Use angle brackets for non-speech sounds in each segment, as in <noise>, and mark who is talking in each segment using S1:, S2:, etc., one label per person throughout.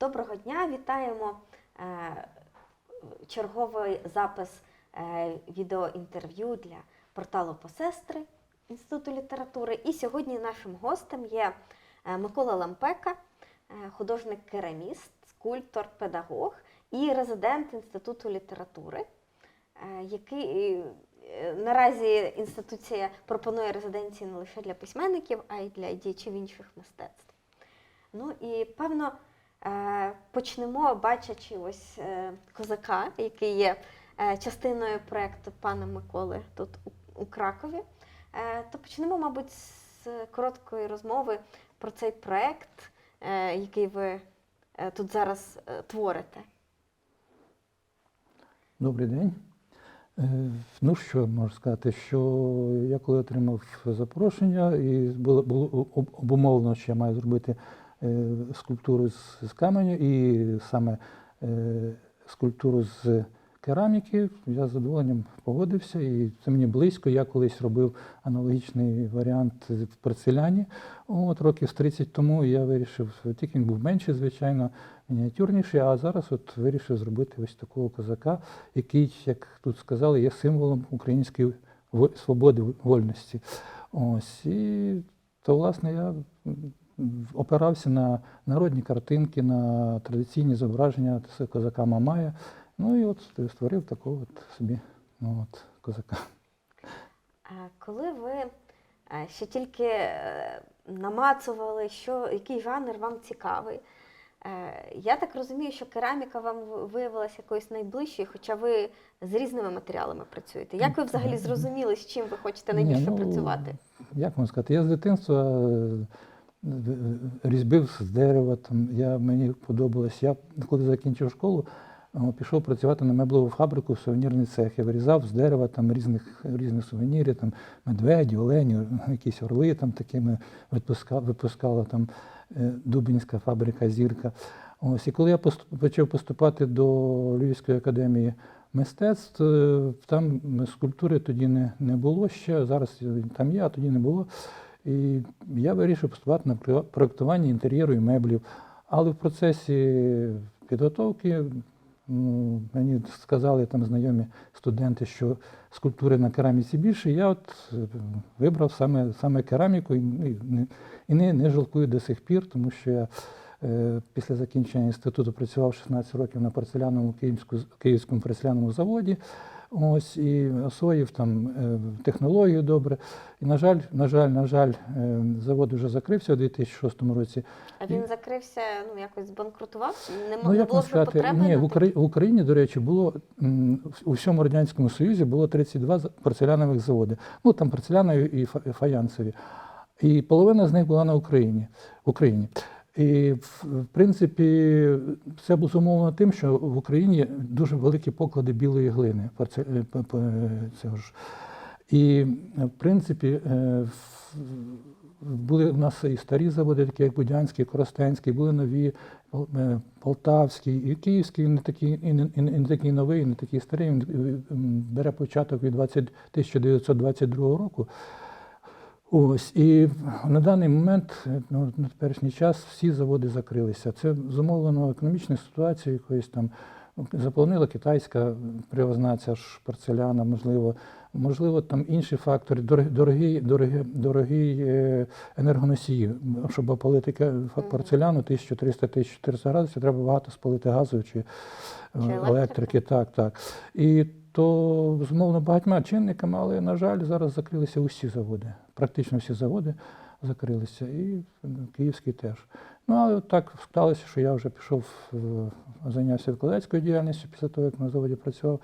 S1: Доброго дня, вітаємо е, черговий запис е, відеоінтерв'ю для порталу Посестри Інституту літератури. І сьогодні нашим гостем є е, Микола Лампека, художник-кераміст, скульптор, педагог і резидент Інституту літератури, який наразі інституція пропонує резиденції не лише для письменників, а й для діячів інших мистецтв. Ну і певно почнемо, бачачи ось е, козака, який є е, частиною проєкту пана Миколи тут у, Кракові. Е, То почнемо, мабуть, з короткої розмови про цей проєкт, е, який ви е, тут зараз е, творите.
S2: Добрий день. Е, Ну що можу сказати, що я коли отримав запрошення і було, було обумовлено, що я маю зробити е, скульптуру з, каменю і саме е, скульптуру з кераміки, я з задоволенням погодився, і це мені близько. Я колись робив аналогічний варіант в порцеляні. От років 30 тому я вирішив, тільки він був менший, звичайно, мініатюрніший, а зараз от вирішив зробити ось такого козака, який, як тут сказали, є символом української свободи, вольності. Ось і то, власне, я опирався на народні картинки, на традиційні зображення козака Мамая. Ну і от створив такого от собі ну, от, козака.
S1: А Коли ви ще тільки е, намацували, що, який жанр вам цікавий, е, я так розумію, що кераміка вам виявилася якоюсь найближчою, хоча ви з різними матеріалами працюєте. Як ви взагалі <laughs> зрозуміли, з чим ви хочете
S2: Ні,
S1: найбільше
S2: ну,
S1: працювати?
S2: Як вам сказати, я з дитинства е, різьбив з дерева. Там, я, мені подобалось. Я коли закінчив школу, пішов працювати на меблеву фабрику, в сувенірний цех. Я вирізав з дерева там різних, різних сувенірів, там медведі, олені, якісь орли там такими випускала, випускала там е, Дубінська фабрика Зірка. Ось, і коли я поступ, почав поступати до Львівської академії мистецтв, е, там скульптури тоді не, не було ще, зараз там є, а тоді не було. І я вирішив поступати на про- проєктування інтер'єру і меблів. Але в процесі підготовки ну, мені сказали там знайомі студенти, що скульптури на кераміці більше. Я от е, вибрав саме, саме кераміку і, і, не- не, жалкую до сих пір, тому що я е, після закінчення інституту працював 16 років на порцеляному київську, київському порцеляному заводі. Ось і освоїв там е, технологію добре. І на жаль, на жаль, на жаль, е, завод вже закрився у 2006 році.
S1: А він закрився, ну якось збанкрутував? Не,
S2: Ну, як
S1: було вже
S2: сказати,
S1: потреби?
S2: ні, в,
S1: тих?
S2: Украї... в Україні, до речі, було в- у всьому Радянському Союзі було 32 за- порцелянових заводи. Ну, там порцелянові і фа- і фаянсові. І половина з них була на Україні. Україні. І в принципі це було зумовлено тим, що в Україні дуже великі поклади білої глини. е, п- цього ж. І е, в принципі е, були в нас і старі заводи, такі як Будянський, Коростенський, були нові, Пол- е, Полтавський, і Київський не такий, і не, і не- такий новий, і не такий старий. Він е, бере початок від 20, 1922 року. Ось і на даний момент, ну, на теперішній час, всі заводи закрилися. Це зумовлено економічною ситуацією якоюсь там. Заполонила китайська привозна ця ж порцеляна, можливо, можливо, там інші фактори, дорогі, дорогі, дорогі, дорогі е, енергоносії. Щоб опалити порцеляну 1300-1400 градусів, треба багато спалити газу чи, е,
S1: електрики.
S2: Так, так. І то зумовлено багатьма чинниками, але, на жаль, зараз закрилися усі заводи. Практично всі заводи закрилися, і ну, київський теж. Ну, але так склалося, що я вже пішов, е, зайнявся викладацькою діяльністю після того, як на заводі працював.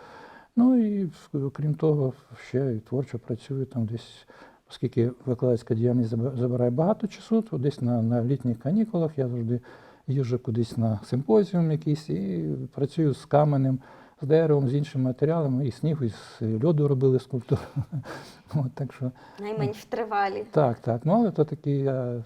S2: Ну і крім того, ще і творчо працюю там десь, оскільки викладацька діяльність забирає багато часу, то десь на, на літніх канікулах я завжди їжджу кудись на симпозіум якийсь і працюю з каменем, з деревом, з іншими матеріалами, і снігу, і з льоду робили скульптуру. <laughs> От, так що
S1: Найменш тривалі.
S2: так, так. Ну, але то такі е,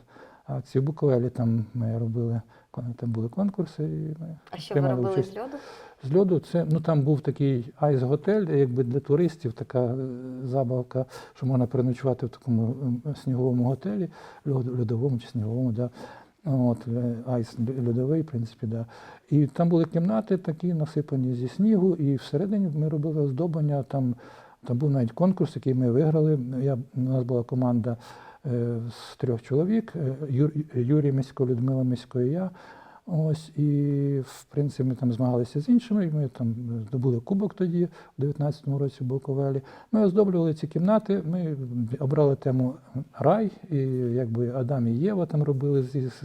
S2: акції в Буковелі там ми робили, кон- там були конкурси. І ми
S1: А що ви робили
S2: участь.
S1: з льоду?
S2: З льоду це ну там був такий айс-готель, якби для туристів така е, забавка, що можна переночувати в такому сніговому готелі, льодовому чи сніговому. Да. От, е, айс льодовий, в принципі, да. І там були кімнати такі насипані зі снігу, і всередині ми робили оздоблення. Там, там був навіть конкурс, який ми виграли. Я, у нас була команда е, з трьох чоловік: е, Юр, Юрій Місько, Людмила Місько і я. Ось, і в принципі ми там змагалися з іншими. Ми там здобули кубок тоді, у 19-му році в Буковелі. Ми оздоблювали ці кімнати. Ми обрали тему рай, і якби Адам і Єва там робили з, з,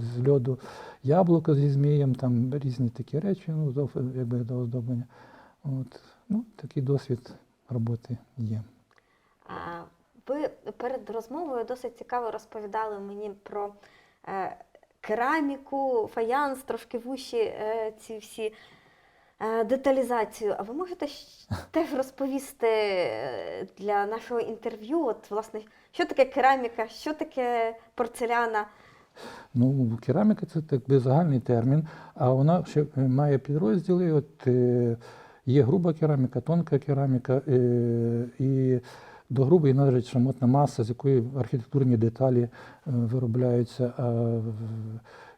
S2: з льоду яблуко зі змієм, там різні такі речі, ну, якби до оздоблення. От, ну, такий досвід роботи є.
S1: Ви перед розмовою досить цікаво розповідали мені про е, кераміку, фаянс, трошки вущі е, ці всі е, деталізацію. А ви можете <laughs> теж розповісти е, для нашого інтерв'ю, от власне, що таке кераміка, що таке порцеляна?
S2: Ну, кераміка це так би загальний термін, а вона ще має підрозділи. От є груба кераміка, тонка кераміка, і до грубої належить шамотна маса, з якої архітектурні деталі е, виробляються.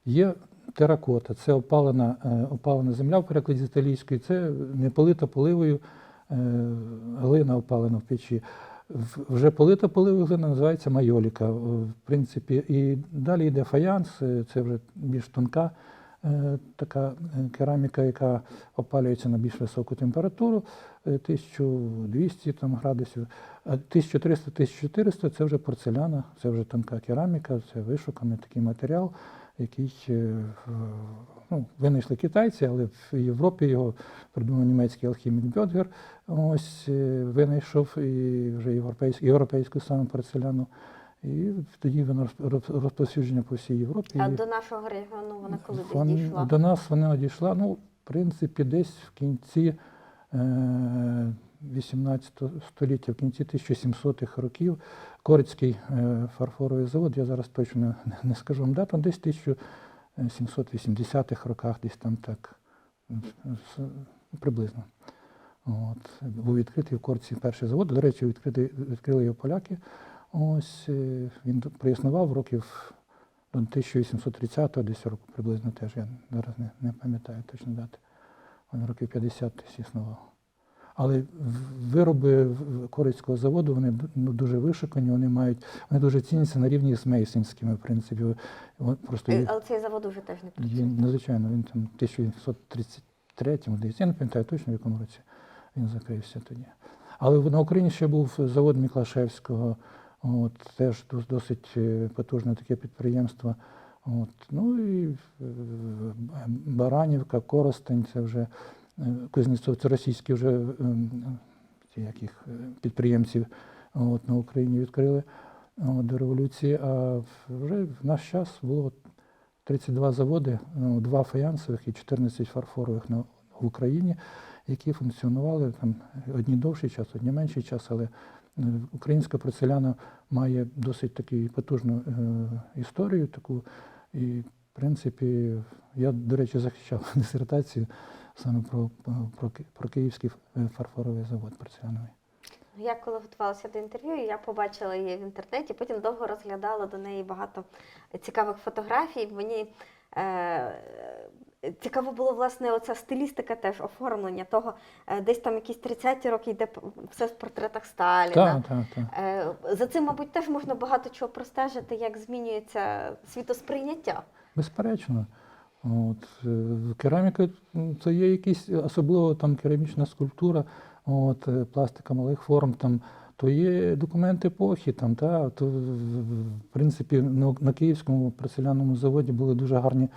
S2: Є теракота, це опалена, е, опалена земля в перекладі з італійської, це не полита поливою е, глина опалена в печі. Вже полита поливою глина називається майоліка. е, В принципі, і далі йде фаянс, е, це вже більш тонка е, така е, кераміка, яка опалюється на більш високу температуру, е, 1200 там, градусів. 1300-1400 це вже порцеляна, це вже тонка кераміка, це вишуканий такий матеріал, який е, ну, винайшли китайці, але в Європі його придумав німецький алхімік Бьодгер. Ось е, винайшов і вже європейську, європейську саме порцеляну. І тоді роз- розповсюдження по всій Європі.
S1: А до нашого регіону вона коли
S2: вон-
S1: дійшла?
S2: До нас вона дійшла, ну, в принципі, десь в кінці е, 18 століття, в кінці 1700-х років. Корицький е, фарфоровий завод, я зараз точно не, не скажу вам дату, десь в 1780-х роках, десь там так приблизно. От, був відкритий в Корці перший завод. До речі, відкрити, відкрили його поляки. Ось е, він проіснував років до 1830-го, десь року приблизно теж, я зараз не, не пам'ятаю точно дати. Він років 50 десь існував. Але вироби Корицького заводу вони ну, дуже вишукані, вони мають, вони дуже ціняться на рівні з мейсинськими, в принципі. Просто
S1: Е,
S2: є-
S1: Але цей завод вже теж не працює.
S2: Є, надзвичайно, він там 1933-му десь, я не пам'ятаю точно в якому році він закрився тоді. Але на Україні ще був завод Міклашевського, от, теж дос- досить е, потужне таке підприємство. От, ну і е, Баранівка, Коростень, це вже е, Кузнєцов, це російські вже ці, як їх, е, підприємців от, на Україні відкрили от, до революції. А вже в наш час було 32 заводи, ну, два фаянсових і 14 фарфорових на, в Україні, які функціонували там одні довший час, одні менший час, але українська порцеляна має досить таку потужну е, історію таку. І, в принципі, я, до речі, захищав <laughs> дисертацію саме про, про, про Київський е, фарфоровий завод порцеляновий.
S1: Я коли готувалася до інтерв'ю, я побачила її в інтернеті, потім довго розглядала до неї багато цікавих фотографій. Мені е, цікаво було власне оця стилістика теж оформлення того, е, десь там якісь 30-ті роки йде все в портретах Сталіна.
S2: Так, так, так.
S1: Е, за цим, мабуть, теж можна багато чого простежити, як змінюється світосприйняття.
S2: Безперечно. От, е, кераміка це є якісь, особливо там керамічна скульптура, от, пластика малих форм, там, то є документ епохи. Там, та, то, в- принципі, на, Київському порцелянному заводі були дуже гарні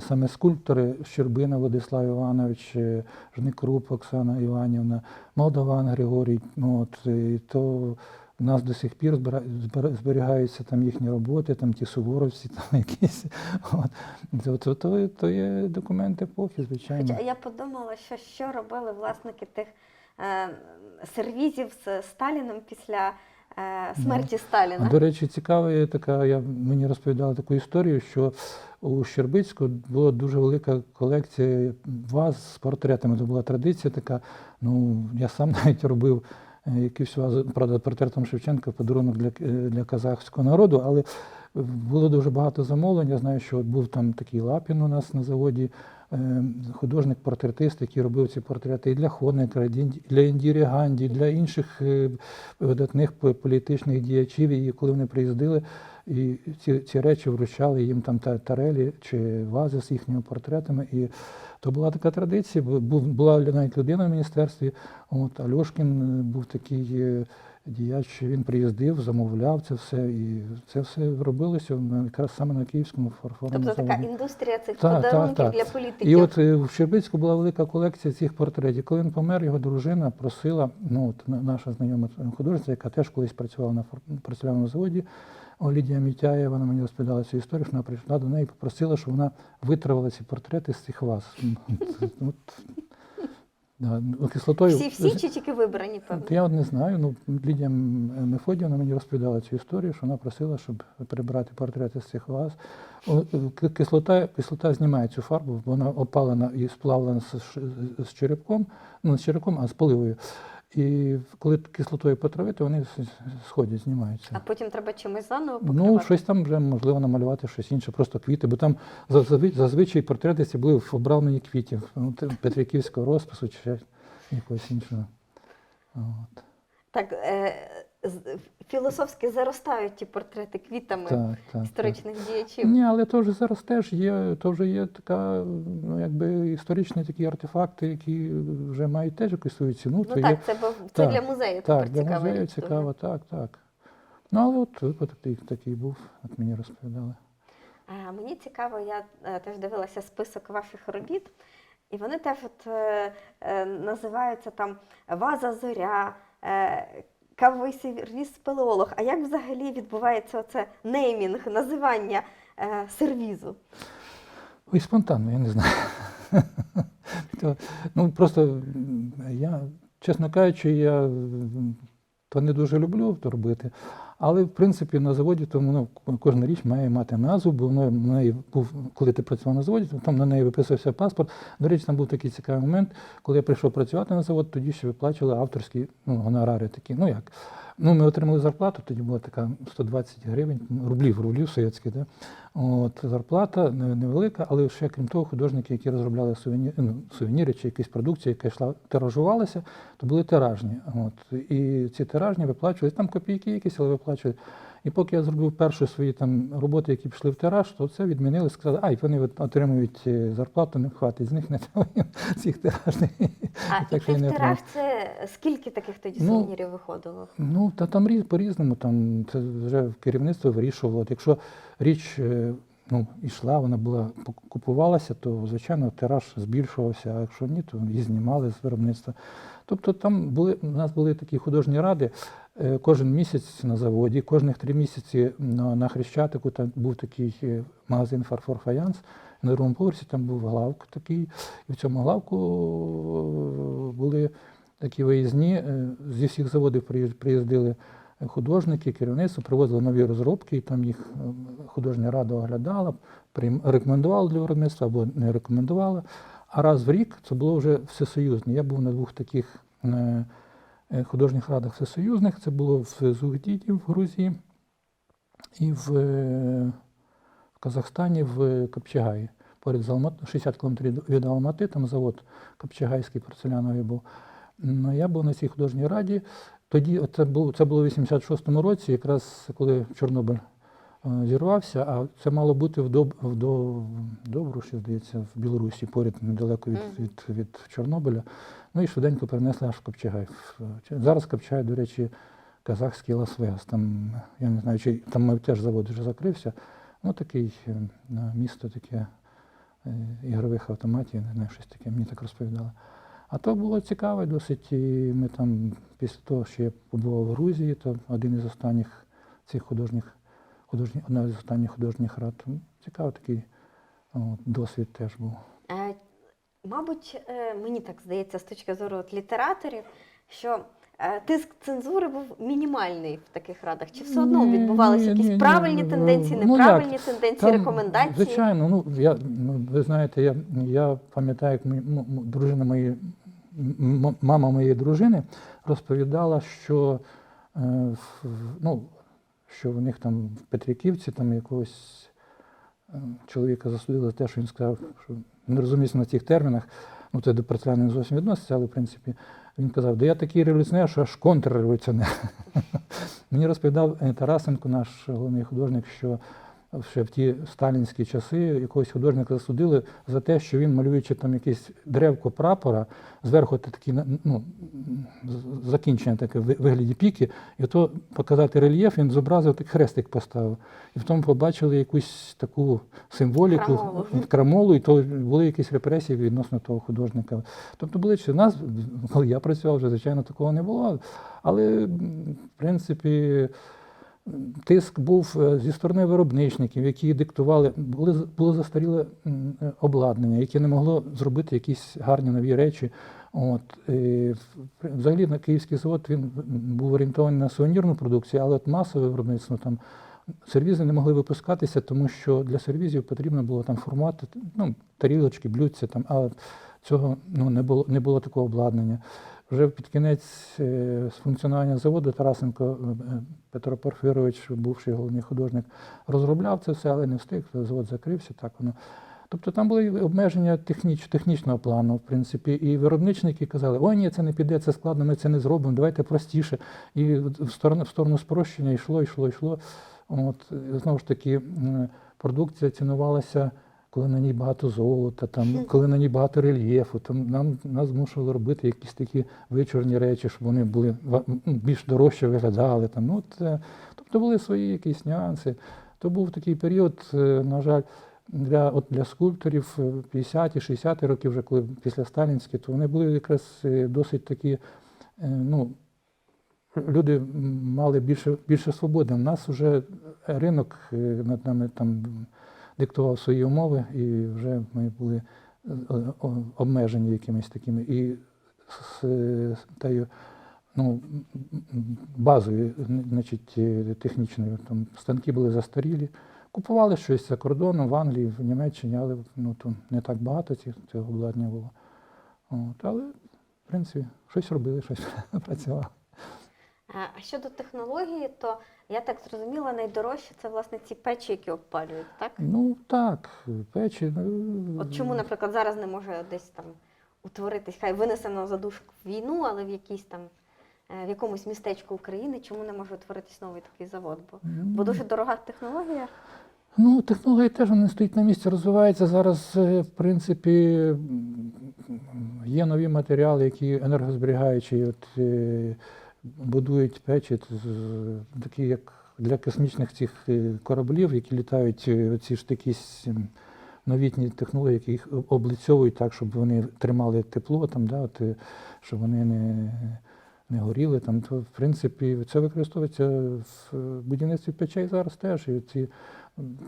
S2: саме скульптори Щербина Владислав Іванович, е, Жникруп Оксана Іванівна, Молдаван Григорій. Ну, От, і то у нас до сих пір зберігаються там їхні роботи, там ті суворовці, <laughs> там якісь. От. То, то, то, то є документ епохи, звичайно.
S1: Хоча я подумала, що що робили власники тих е, сервізів з Сталіном після е, смерті Сталіна.
S2: До речі, цікава є така, я, мені розповідали таку історію, що у Щербицьку була дуже велика колекція ваз з портретами. Це була традиція така. Ну, я сам <laughs> навіть робив е, якусь вазу, правда, портретом Шевченка, подарунок для, е, для казахського народу, але було дуже багато замовлень. Я знаю, що був там такий Лапін у нас на заводі, е, художник-портретист, який робив ці портрети і для Хонекера, і для Індіри Ганді, для інших е, видатних політичних діячів. І коли вони приїздили, і ці, ці речі вручали їм там тарелі чи вази з їхніми портретами. І то була така традиція. була навіть людина в міністерстві. От Альошкін е, був такий е, діяч, він приїздив, замовляв це все. І це все робилося якраз саме на Київському фарфоровому
S1: Тобто така
S2: заводі.
S1: індустрія цих
S2: Так, так,
S1: подарунків
S2: так.
S1: для політиків.
S2: І от е, в Щербицьку була велика колекція цих портретів. Коли він помер, його дружина просила, ну от на- наша знайома художниця, яка теж колись працювала на фор- порцеляному заводі, О, Лідія Мітяєва, вона мені розповідала цю історію, що вона прийшла до неї і попросила, щоб вона витравила ці портрети з цих ваз. <laughs> От, да, ну, кислотою.
S1: всі всі чи тільки вибрані, певно?
S2: Я от не знаю. Ну, Лідія Мефодіївна мені розповідала цю історію, що вона просила, щоб прибрати портрети з цих ваз. Кислота, кислота знімає цю фарбу, вона опалена і сплавлена з, з черепком, ну не з черепком, а з поливою. І коли кислотою потравити, вони сходять, знімаються.
S1: А потім треба чимось заново
S2: Ну, щось там вже можливо намалювати, щось інше, просто квіти, бо там зазвичай портрети ці були в обрамленні квітів, ну, Петриківського розпису чи якогось іншого. От.
S1: Так, е, філософськи заростають ті портрети квітами
S2: Так, так,
S1: історичних
S2: так.
S1: діячів.
S2: Ні, але то вже зараз теж є, то вже є така, ну якби історичні такі артефакти, які вже мають теж якусь свою ціну.
S1: Ну
S2: то є,
S1: так, це, бо це
S2: так,
S1: для музею
S2: так,
S1: тепер
S2: для
S1: цікаво.
S2: музею цікаво, так, так. Ну, але от випадок такий, був, от мені розповідали.
S1: А, Мені цікаво, я е, теж дивилася список ваших робіт, і вони теж от, е, е, називаються там Ваза Зоря, е, кавовий сервіс спелеолог. А як взагалі відбувається оце неймінг, називання е, сервізу?
S2: Ой, спонтанно, я не знаю. То, ну, просто я, чесно кажучи, я то не дуже люблю то робити. Але в принципі на заводі то воно кожна річ має мати назву, бо в неї був, коли ти працював на заводі, то там на неї виписувався паспорт. До речі, там був такий цікавий момент, коли я прийшов працювати на завод, тоді ще виплачували авторські ну, гонорари такі. Ну як? Ну, ми отримали зарплату, тоді була така 120 гривень, рублів, рублів совєтських. Да? От, зарплата невелика, але ще крім того, художники, які розробляли сувеніри, ну, сувеніри чи якісь продукції, яка йшла, тиражувалася, то були тиражні. От, і ці тиражні виплачувалися, там копійки якісь, але виплачували. І поки я зробив перші свої там роботи, які пішли в тираж, то це відмінили, сказали, ай, вони отримують е, зарплату, не хватить з них не <laughs> цих тиражних.
S1: А і
S2: я не
S1: півтираж це скільки таких тоді
S2: Ну,
S1: сувенірів виходило?
S2: Ну, та там різ, по-різному, там це вже керівництво вирішувало. От якщо річ е, ну, йшла, вона була купувалася, то звичайно тираж збільшувався, а якщо ні, то її знімали з виробництва. Тобто там були, у нас були такі художні ради. Е, Кожен місяць на заводі, кожних три місяці на, Хрещатику там був такий е, магазин Фарфор Фаянс. На другому поверсі там був главк такий, і в цьому главку е, були такі виїзні. Зі всіх заводів приїздили художники, керівництво, привозили нові розробки, і там їх е, художня рада оглядала, рекомендувала для виробництва або не рекомендувала. А раз в рік це було вже всесоюзне. Я був на двох таких художніх радах всесоюзних. Це було в Зугдіді в Грузії і в, е, в Казахстані в Копчагаї. Поряд з Алмат, 60 кілометрів від Алмати, там завод Копчагайський порцеляновий був. Ну, я був на цій художній раді. Тоді це було, це було в 86-му році, якраз коли Чорнобиль е, зірвався, а це мало бути в, Доб, в До, Добруші, здається, в Білорусі, поряд недалеко від, від, від Чорнобиля. Ну і швиденько перенесли аж в Копчагай. Зараз Копчагай, до речі, казахський Лас-Вегас. Там, я не знаю, чи там мабуть, теж завод вже закрився. Ну, такий е, місто таке е, ігрових автоматів, не знаю, щось таке, мені так розповідали. А то було цікаво досить. І ми там, після того, що я побував в Грузії, то один із останніх цих художніх, художніх одна з останніх художніх рад. Ну, Цікавий такий от, досвід теж був.
S1: Е, Мабуть, е, мені так здається, з точки зору от літераторів, що е, тиск цензури був мінімальний в таких радах. Чи все одно відбувалися якісь
S2: ні, ні,
S1: правильні
S2: ну,
S1: тенденції,
S2: ну,
S1: неправильні
S2: як?
S1: тенденції,
S2: Там,
S1: рекомендації?
S2: Звичайно, ну я ну ви знаєте, я, я пам'ятаю, як мій, м- дружина моєї, мама моєї дружини розповідала, що е, ну, що в них там в Петриківці там якогось е, чоловіка засудили за те, що він сказав, що не розуміється на цих термінах. Ну, це до порцеляни не зовсім відноситься, але в принципі він казав, да я такий революціонер, що аж контрреволюціонер. <laughs> Мені розповідав е, Тарасенко, наш головний художник, що ще в ті сталінські часи якогось художника засудили за те, що він, малюючи там якесь древко прапора, зверху такі ну, закінчення таке в вигляді піки, і то показати рельєф, він зобразив так хрестик поставив. І в тому побачили якусь таку символіку,
S1: Крамолу.
S2: крамолу, і то були якісь репресії відносно того художника. Тобто були чи нас, коли я працював, вже звичайно такого не було. Але в принципі тиск був е, зі сторони виробничників, які диктували, були, було застаріле е, обладнання, яке не могло зробити якісь гарні нові речі. От, і взагалі на київський завод він був орієнтований на сувенірну продукцію, але от масове виробництво там сервізи не могли випускатися, тому що для сервізів потрібно було там формат, ну, тарілочки, блюдця, там, а цього ну, не, було, не було такого обладнання. Вже під кінець е, функціонування заводу Тарасенко е, е, Петро Порфірович, бувший головний художник, розробляв це все, але не встиг, завод закрився. Так воно. Тобто там були обмеження техніч, технічного плану, в принципі, і виробничники казали, ой, ні, це не піде, це складно, ми це не зробимо, давайте простіше. І в сторону, в сторону спрощення йшло, йшло, йшло. От, знову ж таки, продукція цінувалася, коли на ній багато золота, там, коли на ній багато рельєфу. Там нам нас змушували робити якісь такі вичорні речі, щоб вони були більш дорожче виглядали. Там, ну, от, е, тобто були свої якісь нюанси. То був такий період, е, на жаль, для, от для скульпторів е, 50-ті, 60-ті роки, вже коли після сталінські, то вони були якраз е, досить такі, е, ну, люди мали більше, більше свободи. У нас вже ринок е, над нами там диктував свої умови, і вже ми були е, обмежені якимись такими. І з, тією ну, базою, значить, е, технічною, там станки були застарілі. Купували щось за кордоном в Англії, в Німеччині, але ну, то не так багато цього обладнання було. От, але, в принципі, щось робили, щось <laughs> працювало.
S1: А а щодо технології, то я так зрозуміла, найдорожче це власне ці печі, які обпалюють, так?
S2: Ну так, печі. ну,
S1: От чому, наприклад, зараз не може десь там утворитись, хай винесено за душ в війну, але в якійсь там е, в якомусь містечку України, чому не може утворитись новий такий завод? Бо, бо дуже дорога технологія.
S2: Ну, технологія теж не стоїть на місці, розвивається зараз, е, в принципі, є нові матеріали, які енергозберігаючі, от, е, будують печі, такі як для космічних цих е, кораблів, які літають, е, ці ж такі новітні технології, які їх облицьовують так, щоб вони тримали тепло, там, да, от, е, щоб вони не, не горіли. Там, то, в принципі, це використовується в будівництві печей зараз теж. І ці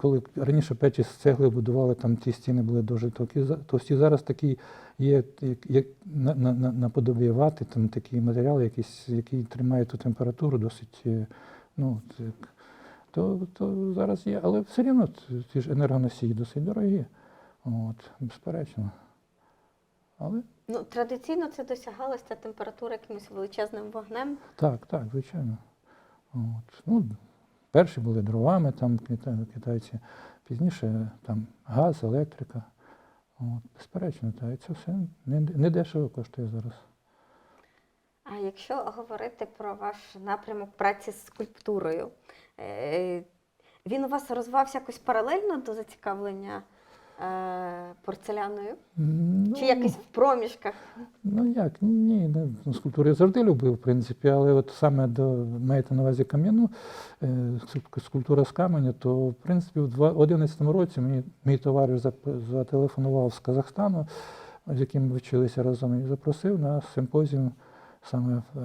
S2: коли раніше печі з цегли будували, там ті стіни були дуже товсті, за- Зараз такі є, як, як на, на, на, там такі матеріали, якісь, які тримають ту температуру досить, е, ну, так, то, то зараз є. Але все рівно т- ті ж енергоносії досить дорогі. От, безперечно. Але
S1: Ну, традиційно це досягалося ця температура якимось величезним вогнем.
S2: так, так, звичайно. От. Ну, перші були дровами, там китайці, пізніше там газ, електрика. От, безперечно, та і це все не, не дешево коштує зараз.
S1: А якщо говорити про ваш напрямок праці з скульптурою, е, він у вас розвивався якось паралельно до зацікавлення порцеляною?
S2: Ну,
S1: Чи якось в проміжках?
S2: Ну як, ні, не, ну, скульптуру я завжди любив, в принципі, але от саме до маєте на увазі кам'яну, е, скульптура з каменю, то в принципі в 2011 році мені мій товариш зателефонував з Казахстану, з яким ми вчилися разом, і запросив на симпозіум саме е,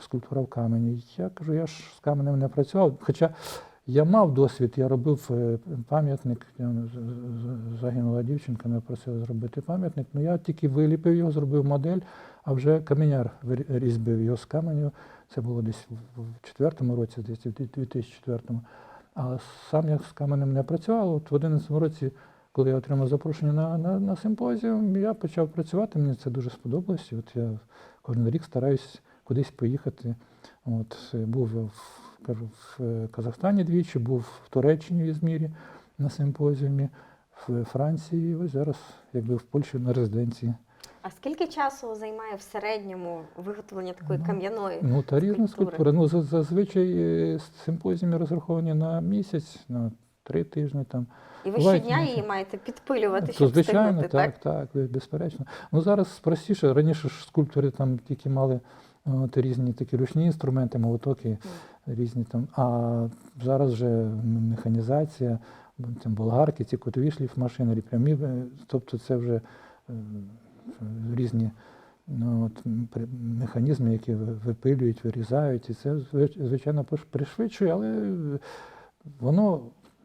S2: скульптура в камені. Я кажу, я ж з каменем не працював. Хоча я мав досвід, я робив е, пам'ятник, загинула дівчинка, мене просила зробити пам'ятник. Ну я тільки виліпив його, зробив модель, а вже каменяр різьбив його з каменю. Це було десь в- четвертому році, десь в 2004-му. А сам я з каменем не працював. От в 11 році, коли я отримав запрошення на, на, на симпозіум, я почав працювати. Мені це дуже сподобалось. От я кожен рік стараюсь кудись поїхати. От, е, був в кажу, в е, Казахстані двічі, був в Туреччині в Ізмірі на симпозіумі, в Франції, ось зараз якби в Польщі на резиденції.
S1: А скільки часу займає в середньому виготовлення такої
S2: Ну,
S1: кам'яної?
S2: Ну, та різна
S1: скульптури.
S2: скульптура. Ну, зазвичай е, симпозіуми розраховані на місяць, на три тижні там.
S1: І ви
S2: бувають
S1: щодня її маєте підпилювати,
S2: То,
S1: щоб
S2: звичайно,
S1: встигнути,
S2: так, так, бе- безперечно. Ну зараз простіше. Раніше ж скульптори там тільки мали от, різні такі ручні інструменти, молотоки, різні там. А зараз вже механізація, там болгарки, ці котові шліфмашини, прямі, е, тобто це вже е, різні. Ну, от, механізми, які випилюють, вирізають, і це звичайно пришвидшує, але воно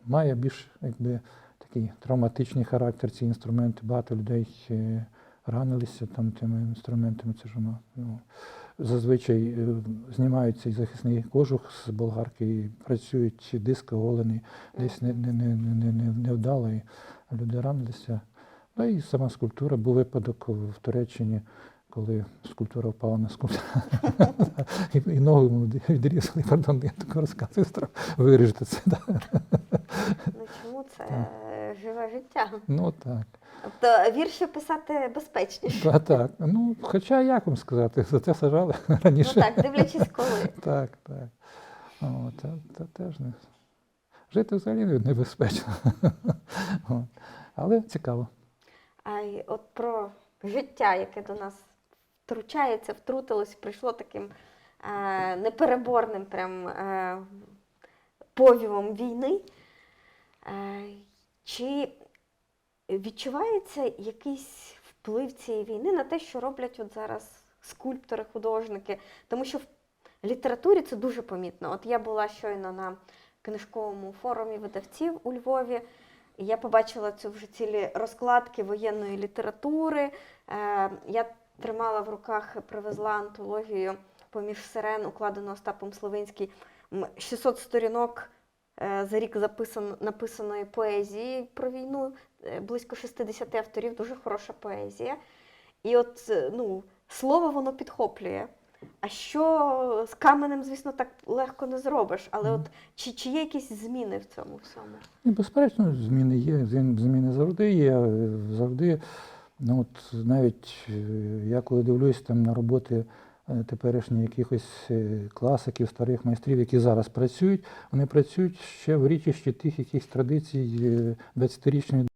S2: має більш якби, такий травматичний характер, ці інструменти. Багато людей ранилися там тими інструментами. Це ж воно. Ну, зазвичай знімають знімаються захисний кожух з болгарки, і працюють диск оголений, десь не, не, не, не, не, не вдало, і люди ранилися. Ну і сама скульптура. Був випадок в Туреччині, коли скульптура впала на скульптора. <laughs> і, і ногу йому відрізали, пардон, я таке розказую, виріжете це. да.
S1: Ну чому це живе життя?
S2: Ну так.
S1: Тобто вірші писати безпечніше.
S2: Та, так. Ну, хоча як вам сказати, за це сажали раніше.
S1: Ну так, дивлячись коли. <laughs>
S2: так, так. О, це, це теж не. Жити взагалі небезпечно. <laughs> От. Але цікаво.
S1: А от про життя, яке до нас втручається, втрутилось, прийшло таким е, непереборним прям е, повівом війни. Е, чи відчувається якийсь вплив цієї війни на те, що роблять от зараз скульптори, художники? Тому що в літературі це дуже помітно. От я була щойно на книжковому форумі видавців у Львові. Я побачила цю вже цілі розкладки воєнної літератури. Е, я тримала в руках, привезла антологію поміж сирен, укладену Остапом Словинський, М, 600 сторінок е, за рік записано, написаної поезії про війну, е, близько 60 авторів, дуже хороша поезія. І от е, ну, слово воно підхоплює. А що з каменем, звісно, так легко не зробиш. Але от чи, чи є якісь зміни в цьому всьому?
S2: Безперечно, зміни є, зміни завжди є. Завжди, ну от навіть е, я коли дивлюсь там на роботи теперішніх якихось е, класиків, старих майстрів, які зараз працюють, вони працюють ще в річищі тих якихось традицій е, 20-річної